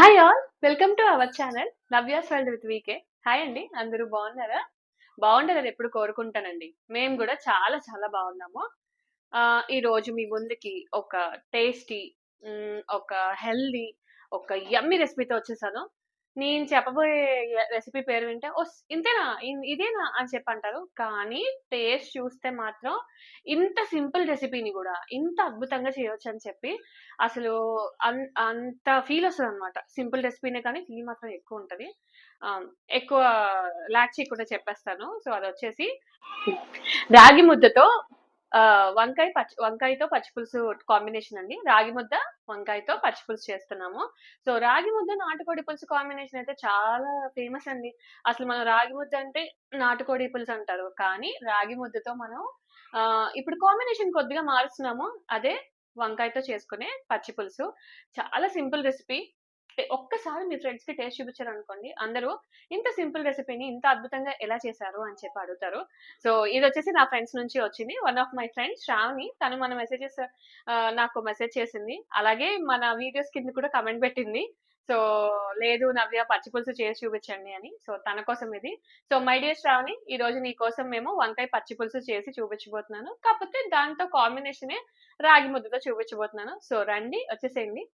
Hi all welcome to our channel Navya's world with VK hi అండి అందరూ బాగున్నారా? బాగుండాలని ఎప్పుడు కోరుకుంటానండి. మేము కూడా చాలా చాలా బాగున్నాము. ఆ, ఈ రోజు మీ ముందుకి ఒక టేస్టీ ఒక హెల్దీ ఒక యమ్మి రెసిపీతో వచ్చేసాను. నేను చెప్పబోయే రెసిపీ పేరు వింటే ఓ ఇంతేనా ఇన్- ఇదేనా అని చెప్పి అంటారు కానీ టేస్ట్ చూస్తే మాత్రం ఇంత సింపుల్ రెసిపీని కూడా ఇంత అద్భుతంగా చేయవచ్చు అని చెప్పి అసలు అంత ఫీల్ వస్తుంది అనమాట. సింపుల్ రెసిపీనే కానీ ఫీల్ మాత్రం ఎక్కువ ఉంటుంది ఎక్కువ లాగ్ చేయకుండా చెప్పేస్తాను. సో, అది వచ్చేసి రాగి ముద్దతో వంకాయ పచ్చి వంకాయతో పచ్చిపులుసు కాంబినేషన్ అండి. రాగి ముద్ద, వంకాయతో పచ్చి పులుసు చేస్తున్నాము. సో, రాగి ముద్ద, నాటుకోడి పులుసు కాంబినేషన్ అయితే చాలా ఫేమస్ అండి. అసలు మనం రాగి ముద్ద అంటే నాటుకోడి పులుసు అంటారు. కానీ రాగి ముద్దతో మనం ఇప్పుడు కాంబినేషన్ కొద్దిగా మారుస్తున్నాము. అదే వంకాయతో చేసుకునే పచ్చి పులుసు. చాలా సింపుల్ రెసిపీ. ఒక్కసారి మీ ఫ్రెండ్స్కి టేస్ట్ చూపించారు అనుకోండి అందరూ ఇంత సింపుల్ రెసిపీని ఇంత అద్భుతంగా ఎలా చేశారు అని చెప్పి అడుగుతారు. సో, ఇది వచ్చేసి నా ఫ్రెండ్స్ నుంచి వచ్చింది. One of my friends Sravani. తను మన మెసేజెస్ నాకు మెసేజ్ చేసింది. అలాగే మన వీడియోస్ కింద కూడా కమెంట్ పెట్టింది. సో, లేదు నవ్య పచ్చి పులుసు చేసి చూపించండి అని. సో, తన కోసం ఇది. సో, మై డియర్ శ్రావణి రోజు నీ కోసం మేము వంకాయ పచ్చిపులుసు చేసి చూపించబోతున్నాను. కాకపోతే దాంతో కాంబినేషనే రాగి ముద్దతో చూపించబోతున్నాను. సో, రండి వచ్చేసేయండి.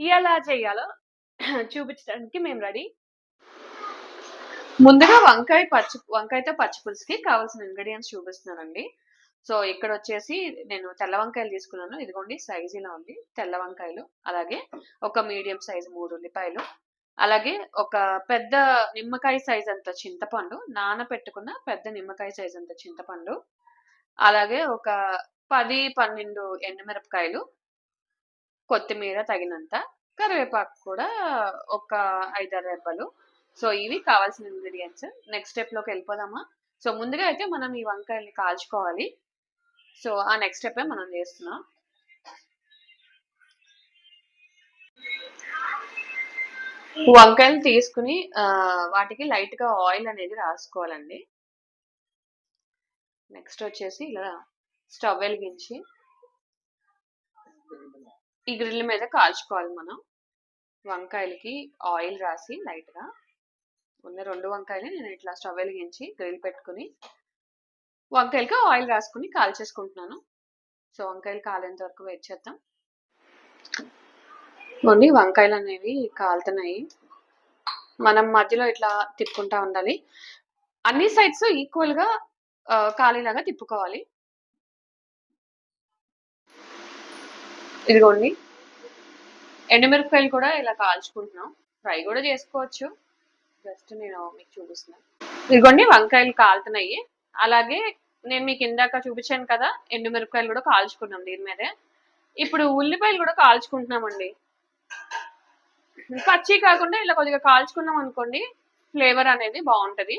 ఎలా చేయాలో చూపించడానికి మేము రెడీ. ముందుగా వంకాయ పచ్చి వంకాయతో పచ్చి పులుసుకి కావాల్సిన ఇంగ్రీడియంట్స్ చూపిస్తున్నానండి. సో, ఇక్కడొచ్చేసి నేను తెల్ల వంకాయలు తీసుకున్నాను. ఇదిగోండి సైజ్ ఇలా ఉంది. తెల్ల వంకాయలు, అలాగే ఒక మీడియం సైజ్ మూడు ఉల్లిపాయలు, అలాగే ఒక పెద్ద నిమ్మకాయ సైజ్ అంత చింతపండు, నానపెట్టుకున్న పెద్ద నిమ్మకాయ సైజ్ అంత చింతపండు, అలాగే ఒక 10, 12 ఎండుమిరపకాయలు, కొత్తిమీర తగినంత, కరివేపాకు కూడా ఒక 5, 6 రెబ్బలు. సో, ఇవి కావాల్సిన ఇంగ్రీడియంట్స్ నెక్స్ట్ స్టెప్‌లోకి వెళ్ళిపోదామా? సో, ముందుగా అయితే మనం ఈ వంకాయల్ని కాల్చుకోవాలి. సో, ఆ నెక్స్ట్ స్టెప్ మనం చేస్తున్నాం. వంకాయలు తీసుకుని వాటికి వాటికి లైట్‌గా ఆయిల్ అనేది రాసుకోవాలండి. నెక్స్ట్ వచ్చేసి ఇలా స్టవ్ వెలిగించి ఈ గ్రిల్ మీద కాల్చుకోవాలి మనం. వంకాయలకి ఆయిల్ రాసి లైట్‌గా. ఉన్న రెండు వంకాయలు నేను ఇట్లా స్టవ్ వెలిగించి గ్రిల్ పెట్టుకొని వంకాయలకి ఆయిల్ రాసుకొని కాల్చేసుకుంటున్నాను. సో, వంకాయలు కాలేంత వరకు వెయిట్ చేద్దాం. ఓన్లీ వంకాయలు అనేవి కాలుతున్నాయి. మనం మధ్యలో ఇట్లా తిప్పుకుంటా ఉండాలి. అన్ని సైడ్స్ ఈక్వల్‌గా కాలేలాగా తిప్పుకోవాలి. ఇదిగోండి. ఎండుమిరపకాయలు కూడా ఇలా కాల్చుకుంటున్నాం. ఫ్రై కూడా చేసుకోవచ్చు. జస్ట్ నేను మీకు చూపిస్తున్నాను. ఇదిగోండి వంకాయలు కాలుతున్నాయి. అలాగే నేను మీకు ఇందాక చూపించాను కదా! ఎండుమిరపకాయలు కూడా కాల్చుకున్నాం దీని మీదే. ఇప్పుడు ఉల్లిపాయలు కూడా కాల్చుకుంటున్నామండి. పచ్చి కాకుండా ఇలా కొద్దిగా కాల్చుకున్నాం అనుకోండి ఫ్లేవర్ అనేది బాగుంటుంది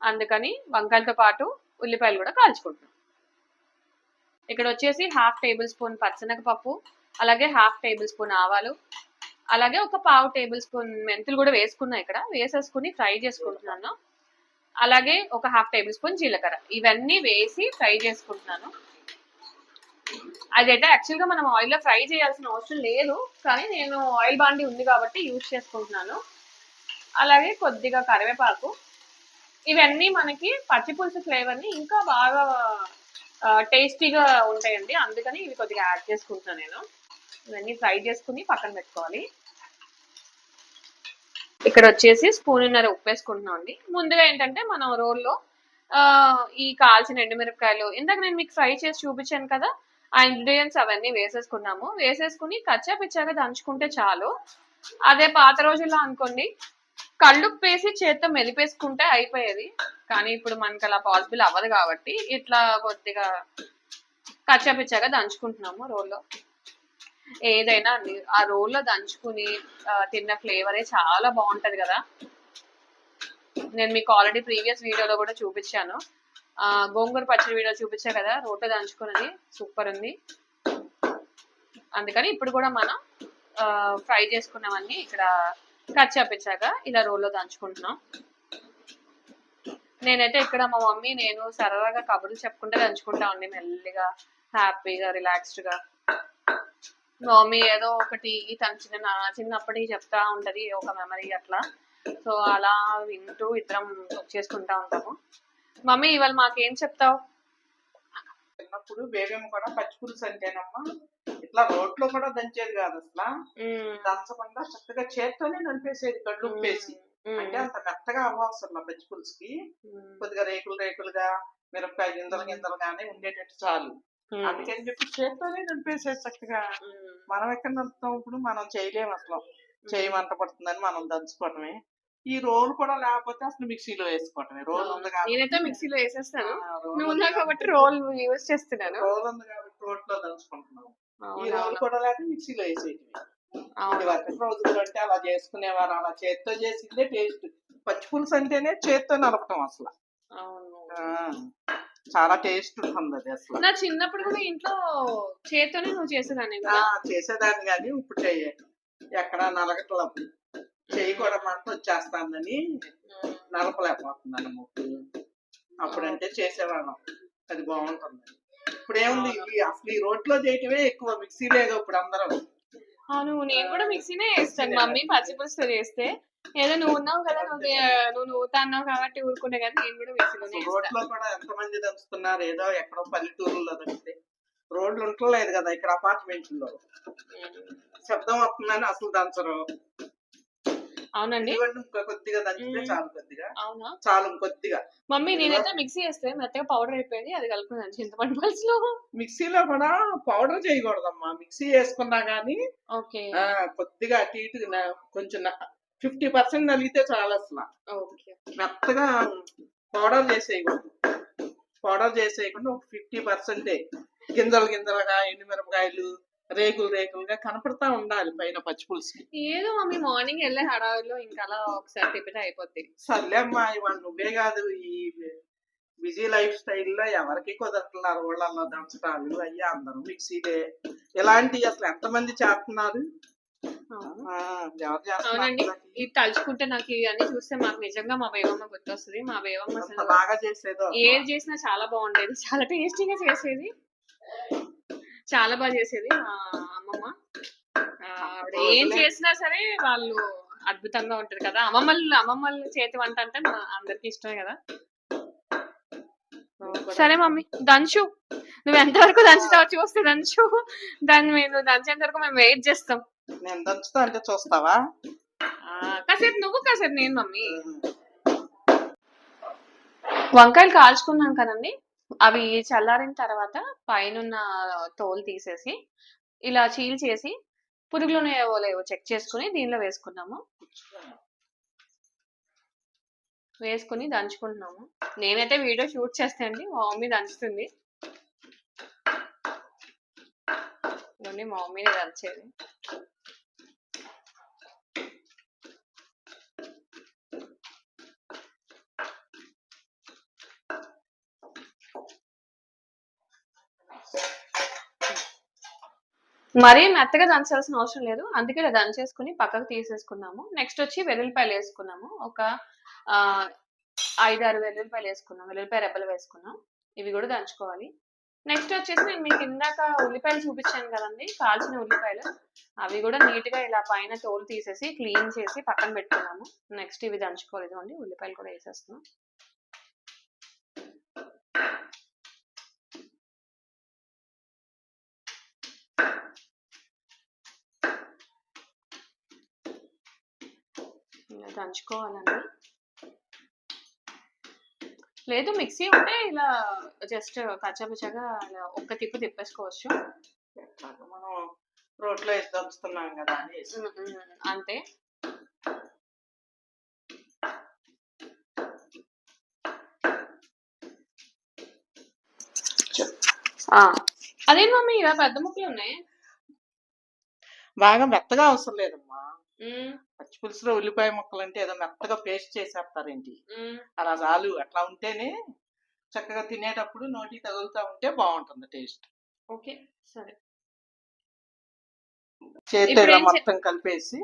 అందుకని వంకాయలతో పాటు ఉల్లిపాయలు కూడా కాల్చుకుంటున్నాం. ఇక్కడ వచ్చేసి హాఫ్ టేబుల్ స్పూన్ పచ్చనగపప్పు, అలాగే హాఫ్ టేబుల్ స్పూన్ ఆవాలు, అలాగే ఒక పావు టేబుల్ స్పూన్ మెంతులు కూడా వేసుకున్నా ఇక్కడ. వేసేసుకుని ఫ్రై చేసుకుంటున్నాను. అలాగే ఒక హాఫ్ టేబుల్ స్పూన్ జీలకర్ర. ఇవన్నీ వేసి ఫ్రై చేసుకుంటున్నాను. అదైతే యాక్చువల్‌గా మనం ఆయిల్‌లో ఫ్రై చేయాల్సిన అవసరం లేదు. కానీ నేను ఆయిల్ బాండి ఉంది కాబట్టి యూజ్ చేసుకుంటున్నాను. అలాగే కొద్దిగా కరివేపాకు. ఇవన్నీ మనకి పచ్చిపులుసు ఫ్లేవర్‌ని ఇంకా బాగా టేస్టీగా ఉంటాయండి. అందుకని ఇవి కొద్దిగా యాడ్ చేసుకుంటున్నాను నేను. ఇవన్నీ ఫ్రై చేసుకుని పక్కన పెట్టుకోవాలి. ఇక్కడ వచ్చేసి స్పూన్ ఉన్నర ఉప్పు వేసుకుంటున్నాం అండి ముందుగా ఏంటంటే మనం రోల్లో ఈ కాల్చిన ఎండుమిరపకాయలు ఇందాక నేను మీకు ఫ్రై చేసి చూపించాను కదా! ఆ ఇంగ్రీడియంట్స్ అవన్నీ వేసేసుకున్నాము. వేసేసుకుని కచ్చా పిచ్చాగా దంచుకుంటే చాలు. అదే పాత రోజుల్లో అనుకోండి కల్లుప్పేసి చేత్తో మెదిపేసుకుంటే అయిపోయేది. కానీ ఇప్పుడు మనకి అలా పాసిబుల్ అవ్వదు కాబట్టి ఇట్లా కొద్దిగా కచ్చాపిచ్చాగా దంచుకుంటున్నాము రోల్లో. ఏదైనా అండి ఆ రోల్లో దంచుకుని తిన్న ఫ్లేవరే చాలా బాగుంటది కదా నేను మీకు ఆల్రెడీ ప్రీవియస్ వీడియోలో కూడా చూపించాను. గోంగూర పచ్చడి వీడియో చూపించా కదా! రోట్లో దంచుకున్నది సూపర్ ఉంది. అందుకని ఇప్పుడు కూడా మనం ఫ్రై చేసుకున్నవన్నీ ఇక్కడ కట్ చేపించాక ఇలా రోల్లో దంచుకుంటున్నాం. నేనైతే ఇక్కడ మా మమ్మీ నేను సరదాగా కబుర్లు చెప్పుకుంటూ దంచుకుంటామండి మెల్లిగా, హ్యాపీగా, రిలాక్స్డ్‌గా. మా మమ్మీ ఏదో ఒకటి తన చిన్న చిన్నప్పటికి చిన్నప్పటి చెప్తా ఉంటుంది ఒక మెమరీ అట్లా సో అలా వింటూ ఇద్దరం కుక్ చేసుకుంటా ఉంటాము మమ్మీ ఇవాళ మాకేం చెప్తావు చిన్నప్పుడు బేబేమ కూడా పచ్చి పులుసు అంటేనమ్మా ఇట్లా రోట్లో కూడా దంచేది కాదు అసలు. దంచకుండా చక్కగా చేత్తోనే నలిపేసేది కళ్ళు ఉప్పేసి అంటే అంత మెత్తగా అవ్వవసరం పచ్చి పులుసుకి కొద్దిగా రేకులు రేకులుగా మిరపకాయ గింజలు గింజలుగానే ఉండేటట్టు చాలు. అందుకని చెప్పి చేత్తోనే నలిపేసేది చక్కగా. మనం ఎక్కడ నలుపుతాం ఇప్పుడు? మనం చేయలేము అసలు. చేయి మంట పడుతుందని మనం దంచుకోవటమే. ఈ రోల్ కూడా లేకపోతే అసలు మిక్సీలో వేసుకోవటమే. రోల్ ఉంది నేనైతే కాబట్టి మిక్సీలో వేసేస్తాను. నువ్వు కాబట్టి రోల్ యూజ్ చేస్తున్నాను. రోల్ ఉంది కాబట్టి రోట్లో దంచుకుంటున్నాం ఈ అవునవును. కూడా లేక మిక్సీలో వేసేటివి. వరకు రోజులు అంటే అలా చేసుకునేవారు అలా చేత్తో చేసిందే టేస్ట్. పచ్చి పులుసు అంటేనే చేత్తో నలపటం అసలు. చాలా టేస్ట్ ఉంటుంది అది అసలు. నా చిన్నప్పుడు కూడా ఇంట్లో చేత్తోనే నువ్వు చేసేదాన్ని చేసేదాన్ని కానీ ఇప్పుడు చెయ్యి ఎక్కడ నలగట్ల చెయ్యి కూడా మంట వచ్చేస్తాందని నలపలేకపోతున్నాను అప్పుడంటే చేసేవాళ్ళం. అది బాగుంటుంది. ఇప్పుడు ఏముంది ఇవి అసలు ఈ రోట్లో చేయటమే ఎక్కువ మిక్సీలేగా ఇప్పుడు అందరం. అవును నేను కూడా మిక్సీనే వేస్తాను. మమ్మీ పచ్చిపులుసు చేస్తే ఏదో నువ్వు ఉన్నావు కదా నువ్వు నువ్వు నూతా అన్నావు కాబట్టి ఊరుకునే కదా నేను కూడా మిక్సీలోనే రోడ్లో కూడా ఎంతమంది దంచుతున్నారు? ఏదో ఎక్కడో పల్లెటూరులో దంచితే. రోడ్లు ఉంటలేదు కదా ఇక్కడ అపార్ట్మెంట్లో శబ్దం వస్తుందని అసలు దంచరు. అవునండి. కొద్దిగా దంచితే మ్మ్. చాలు కొద్దిగా. అవునా? చాలు ఇంకొద్దిగా మమ్మీ నేనైతే మిక్సీ వేస్తే మెత్తగా పౌడర్ అయిపోయింది అది కలుపుకున్నాను చింతపండు పులుసులో. మిక్సీలో కూడా పౌడర్ చేయకూడదమ్మా. మిక్సీ వేసుకున్నా గానీ ఓకే. కొద్దిగా అటు ఇటు కొంచెం ఫిఫ్టీ పర్సెంట్ నలిగితే చాలు అసలు. ఓకే. మెత్తగా పౌడర్ చేసేయకూడదు. పౌడర్ చేసేయకుండా ఒక ఫిఫ్టీ పర్సెంటే గింజలు గింజలుగా ఎండుమిరపకాయలు రేకులు రేకులుగా కనపడతా ఉండాలి పైన పచ్చి పులుసుకి. ఏదో మమ్మీ మార్నింగ్ వెళ్ళే హడావిలో ఇంకా అలా ఒకసారి తిప్పితే అయిపోద్ది. సర్లే అమ్మా ఇవాళ నువ్వే కాదు ఈ బిజీ లైఫ్ స్టైల్లో ఎవరికి కుదరట్లేదు వాళ్ళల్లో దంచడాలు అయ్యా అందరూ మిక్సీలే. ఇలాంటివి అసలు ఎంతమంది చేస్తున్నారు? అవును. ఆ, ఎవరు అవునండి. చేస్తున్నారు ఇది తలుచుకుంటే నాకు ఇవన్నీ చూస్తే మాకు నిజంగా మా బేవమ్మ గుర్తొస్తుంది. మా బేవమ్మ బాగా చేసేదో ఏది చేసినా చాలా బాగుండేది. చాలా టేస్టీగా చేసేది. చాలా బాగా చేసేది మా అమ్మమ్మ. ఆవిడ ఏం చేసినా సరే వాళ్ళు అద్భుతంగా ఉంటది కదా. అమ్మమ్మలు అమ్మమ్మల చేతి వంట అంటే మా అందరికి ఇష్టమే కదా. సరే మమ్మీ దంచు. నువ్వు ఎంతవరకు దంచుతావు చూస్తే దంచు. దాన్ని మేము దంచేంత వరకు మేము వెయిట్ చేస్తాం. నేను దంచుతా అంటే చూస్తావా? కాసేపు నువ్వు కాసేపు నేను మమ్మీ. వంకాయలు కాల్చుకున్నాం కదండి. అవి చల్లారిన తర్వాత పైనున్న తోలు తీసేసి ఇలా చీల్ చేసి పురుగులు ఉన్నాయో లేవో చెక్ చేసుకుని దీనిలో వేసుకున్నాము. వేసుకుని దంచుకుంటున్నాము. నేనైతే వీడియో షూట్ చేస్తే అండి మా మమ్మీ దంచుతుంది. మా మమ్మీని దంచేది. మరీ మెత్తగా దంచాల్సిన అవసరం లేదు. అందుకే ఇలా దంచేసుకుని పక్కకు తీసేసుకున్నాము. నెక్స్ట్ వచ్చి వెల్లుల్లిపాయలు వేసుకున్నాము. ఒక ఐదారు వెల్లుల్లిపాయలు వేసుకున్నాం. వెల్లుల్లిపాయ రెబ్బలు వేసుకున్నాం. ఇవి కూడా దంచుకోవాలి. నెక్స్ట్ వచ్చేసి నేను మీకు ఇందాక ఉల్లిపాయలు చూపించాను కదండి. కాల్చిన ఉల్లిపాయలు. అవి కూడా నీట్గా ఇలా పైన తోలు తీసేసి క్లీన్ చేసి పక్కన పెట్టుకున్నాము. నెక్స్ట్ ఇవి దంచుకోవాలి. ఇదిగోండి ఉల్లిపాయలు కూడా వేసేస్తున్నాం. ఇలా దంచుకోవాలండి. లేదు మిక్సీ ఉంటే ఇలా జస్ట్ కచ్చపచ్చగా ఇలా ఒక్క తిప్పు తిప్పేసుకోవచ్చు. మనం రోట్లో వేసి దంచుతున్నాం కదా అంతే. అదేం మమ్మీ ఇలా పెద్ద ముక్కలు ఉన్నాయి బాగా మెత్తగా అవసరం లేదమ్మా. పచ్చి పులుసులో ఉల్లిపాయ ముక్కలు అంటే ఏదో మెత్తగా పేస్ట్ చేసేస్తారేంటి? అలా చాలు. అట్లా ఉంటేనే చక్కగా తినేటప్పుడు నోటి తగులుతా ఉంటే బాగుంటుంది టేస్ట్. ఓకే. సరే. చేతితో ఇలా మొత్తం కలిపేసి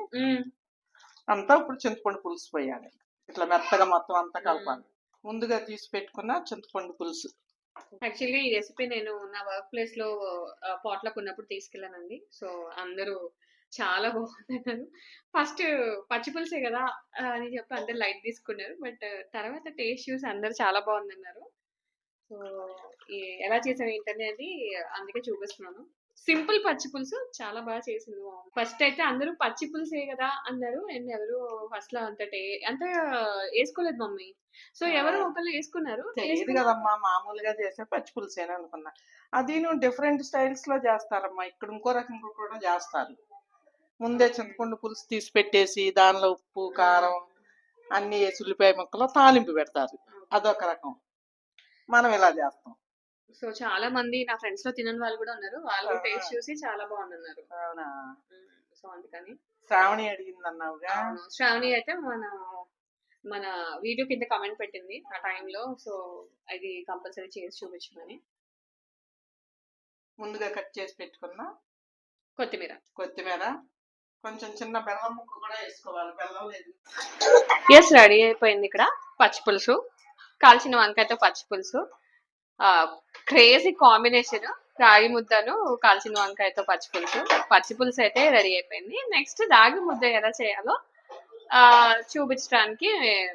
అంతా ఇప్పుడు చింతపండు పులుసు పోయాలి. ఇట్లా మెత్తగా మొత్తం అంతా కలపాలి. ముందుగా తీసి పెట్టుకున్న చింతపండు పులుసు. యాక్చువల్‌గా ఈ రెసిపీ నేను నా వర్క్ ప్లేస్‌లో ఆహ్, పాట్‌లక్ ఉన్నప్పుడు తీసుకెళ్ళానండి. సో, అందరూ చాలా బాగుందన్నారు. ఫస్ట్ పచ్చి పులుసే గదా! ఆహ్, అని చెప్పి అందరూ లైట్ తీసుకున్నారు. బట్ తర్వాత టేస్ట్ చూసి అందరూ చాలా బాగుందన్నారు. సో, ఈ ఎలా చేసావు ఏంటనేది అందుకే చూపిస్తున్నాను. సింపుల్ పచ్చి పులుసు చాలా బాగా చేసింది. ఫస్ట్ అయితే అందరూ పచ్చి పులుసే గదా! అన్నారు. అండ్ ఎవరు ఫస్ట్‌లో అంత టే అంత ఏసుకోలేదు మమ్మీ. సో, ఎవరో! ఒకళ్ళు ఏసుకున్న గదమ్మా! మామూలుగా చేసే పచ్చి పులుసేనా అనుకున్నా. అదీను డిఫరెంట్ స్టైల్స్‌లో చేస్తారమ్మా. ఇక్కడ ఇంకో రకంగా కూడా చేస్తారు. ముందే. చింతపండు పులుసు తీసి పెట్టేసి, దానిలో ఉప్పు. కారం అన్నీ ఏసి ఉల్లిపాయ ముక్కలు తాలింపు పెడతారు. అదొక రకం. మనం ఇలా చేస్తాం. సో, చాలా మంది నా ఫ్రెండ్స్‌లో తినని వాళ్ళు గూడా ఉన్నారు. వాళ్ళు! టేస్ట్ చూసి చాలా బాగుందన్నారు. అవునా! సో, అందుకని. శ్రావణి అడిగిందన్నావుగా? అవును. శ్రావణి అయితే మన మన వీడియో కింద కామెంట్ పెట్టింది ఆ టైంలో. సో, అది కంపల్సరీ చేసి చూపించమని. ముందుగా కట్ చేసి పెట్టుకున్న కొత్తిమీర. కొత్తిమీర, కొంచెం చిన్న బెల్లం ముక్క కూడా వేసుకోవాలి బెల్లం లేదు. ఎస్ రెడీ అయిపోయింది ఇక్కడ పచ్చి పులుసు. కాల్చిన వంకాయతో పచ్చి పులుసు. Crazy combination. రాగి ముద్దను, కాల్చిన వంకాయతో పచ్చి పులుసు. పచ్చి పులుసు అయితే రెడీ అయిపోయింది. నెక్స్ట్ రాగి ముద్ద ఎలా చేయాలో చూపించడానికి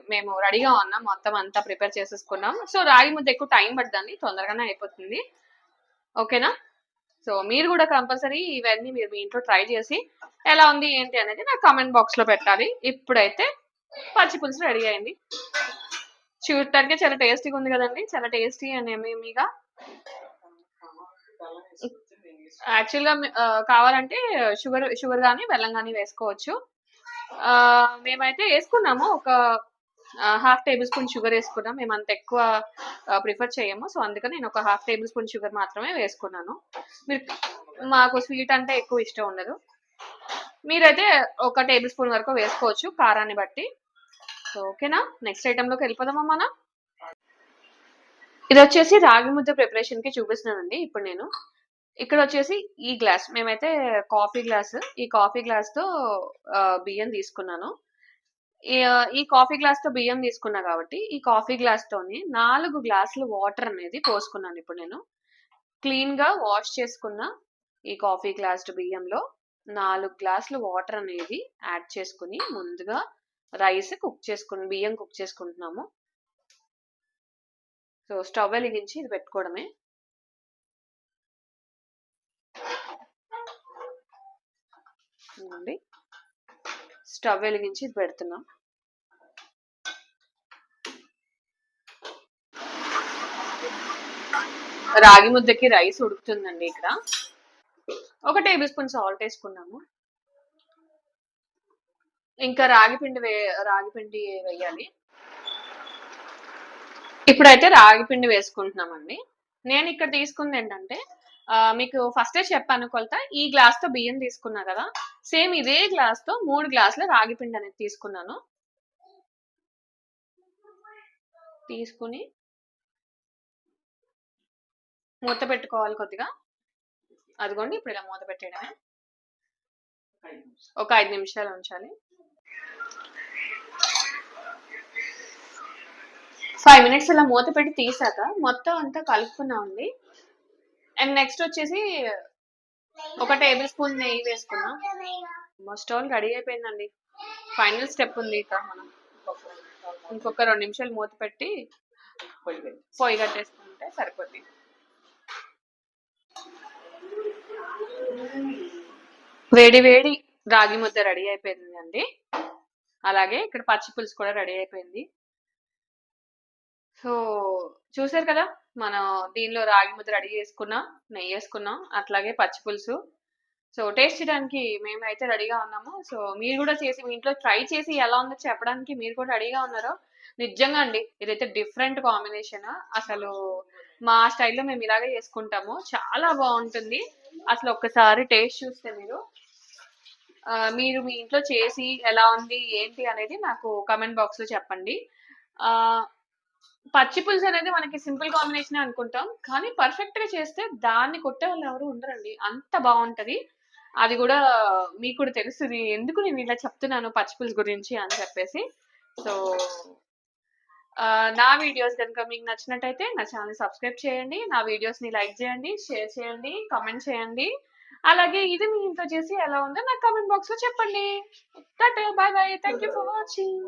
మేము రెడీగా ఉన్నాం. మొత్తం అంతా ప్రిపేర్ చేసేసుకున్నాం. సో, రాగి ముద్ద ఎక్కువ టైం పడుతుంది తొందరగానే అయిపోతుంది. ఓకేనా? సో, మీరు కూడా కంపల్సరీ ఇవన్నీ మీరు మీ ఇంట్లో ట్రై చేసి ఎలా ఉంది ఏంటి అనేది నాకు కామెంట్ బాక్స్‌లో పెట్టాలి. ఇప్పుడైతే పచ్చి పులుసు రెడీ అయింది. చూడటానికి చాలా టేస్టీగా ఉంది కదండి చాలా టేస్టీ అండ్ యమ్మీగా. యాక్చువల్‌గా కావాలంటే షుగర్ షుగర్ కానీ బెల్లం కానీ వేసుకోవచ్చు. మేమైతే వేసుకున్నాము ఒక హాఫ్ టేబుల్ స్పూన్ షుగర్ వేసుకున్నాం మేము అంత ఎక్కువ ప్రిఫర్ చేయము. సో, అందుకని నేను ఒక హాఫ్ టేబుల్ స్పూన్ షుగర్ మాత్రమే వేసుకున్నాను. మీరు మాకు స్వీట్ అంటే ఎక్కువ ఇష్టం ఉండదు. మీరైతే ఒక టేబుల్ స్పూన్ వరకు వేసుకోవచ్చు కారాన్ని బట్టి. సో, ఓకేనా? నెక్స్ట్ ఐటెంలోకి వెళ్ళిపోదామా మనం? ఇదొచ్చేసి రాగి ముద్ద ప్రిపరేషన్‌కి చూపిస్తున్నానండి ఇప్పుడు నేను. ఇక్కడ వచ్చేసి ఈ గ్లాస్ మేమైతే కాఫీ గ్లాస్. ఈ కాఫీ గ్లాస్‌తో బియ్యం తీసుకున్నాను. ఈ కాఫీ గ్లాస్ కాఫీ గ్లాస్‌తో బియ్యం తీసుకున్నా కాబట్టి, ఈ కాఫీ గ్లాస్ తోని నాలుగు గ్లాసులు వాటర్ అనేది పోసుకున్నాను ఇప్పుడు నేను. క్లీన్‌గా వాష్ చేసుకున్న ఈ కాఫీ గ్లాస్ బియ్యంలో నాలుగు గ్లాసులు వాటర్ అనేది యాడ్ చేసుకుని ముందుగా రైస్ కుక్ చేసుకుని బియ్యం కుక్ చేసుకుంటున్నాము. సో, స్టవ్ వెలిగించి ఇది పెట్టుకోవడమే. ఇదిగోండి. స్టవ్ వెలిగించి పెడుతున్నాం. రాగి ముద్దకి రైస్ ఉడుకుతుందండి ఇక్కడ. ఒక టేబుల్ స్పూన్ సాల్ట్ వేసుకున్నాము ఇంకా రాగి పిండి వే రాగి పిండి వెయ్యాలి. ఇప్పుడైతే రాగి పిండి వేసుకుంటున్నామండి. నేను ఇక్కడ తీసుకుంది ఏంటంటే మీకు ఫస్టే చెప్పాను కొలత. ఈ గ్లాస్తో బియ్యం తీసుకున్నా కదా సేమ్ ఇదే గ్లాస్తో మూడు గ్లాసుల రాగి పిండి అనేది తీసుకున్నాను. తీసుకొని మూత పెట్టుకోవాలి కొద్దిగా. అదిగోండి ఇప్పుడు ఇలా మూత పెట్టేయడమే. ఒక ఐదు నిమిషాలు ఉంచాలి. ఫైవ్ మినిట్స్ ఇలా మూత పెట్టి తీసాక మొత్తం అంతా కలుపుకున్నామండి. అండ్ నెక్స్ట్ వచ్చేసి ఒక టేబుల్ స్పూన్ నెయ్యి వేసుకున్నాం. మోస్ట్ ఆల్ రెడీ అయిపోయిందండి. ఫైనల్ స్టెప్ ఉంది ఇక మనం. ఇంకొక రెండు నిమిషాలు మూత పెట్టి పొయ్యి కట్టేసుకుంటే సరిపోద్ది. వేడి వేడి రాగి ముద్ద రెడీ అయిపోయింది అండి అలాగే ఇక్కడ పచ్చి పులుసు కూడా రెడీ అయిపోయింది. సో, చూసారు కదా! మనం దీనిలో రాగి ముద్ద రెడీ చేసుకున్నాం. నెయ్యి వేసుకున్నాం అట్లాగే పచ్చి పులుసు. సో, టేస్ట్ చేయడానికి మేమైతే రెడీగా ఉన్నాము. సో, మీరు కూడా చేసి మీ ఇంట్లో ట్రై చేసి ఎలా ఉందో చెప్పడానికి మీరు కూడా రెడీగా ఉన్నారో నిజంగా అండి. ఇదైతే డిఫరెంట్ కాంబినేషన్. అసలు మా స్టైల్‌లో మేము ఇలాగే చేసుకుంటాము. చాలా బాగుంటుంది అసలు ఒక్కసారి టేస్ట్ చూస్తే మీరు మీరు మీ ఇంట్లో చేసి ఎలా ఉంది, ఏంటి అనేది నాకు కామెంట్ బాక్స్‌లో చెప్పండి. పచ్చి పులుసు అనేది మనకి సింపుల్ కాంబినేషన్ అనుకుంటాం. కానీ పర్ఫెక్ట్‌గా చేస్తే దాన్ని కొట్టే వాళ్ళు ఎవరు ఉండరండి. అంత బాగుంటది. అది కూడా మీకు కూడా తెలుస్తుంది ఎందుకు నేను ఇలా చెప్తున్నాను పచ్చి పులుసు గురించి అని చెప్పేసి. సో, నా వీడియోస్ కనుక మీకు నచ్చినట్టయితే నా ఛానల్ సబ్స్క్రైబ్ చేయండి. నా వీడియోస్ని లైక్ చేయండి షేర్ చేయండి కామెంట్ చేయండి. అలాగే ఇది మీ ఇంట్లో చేసి ఎలా ఉందో నాకు కామెంట్ బాక్స్లో చెప్పండి bye bye. Thank you for watching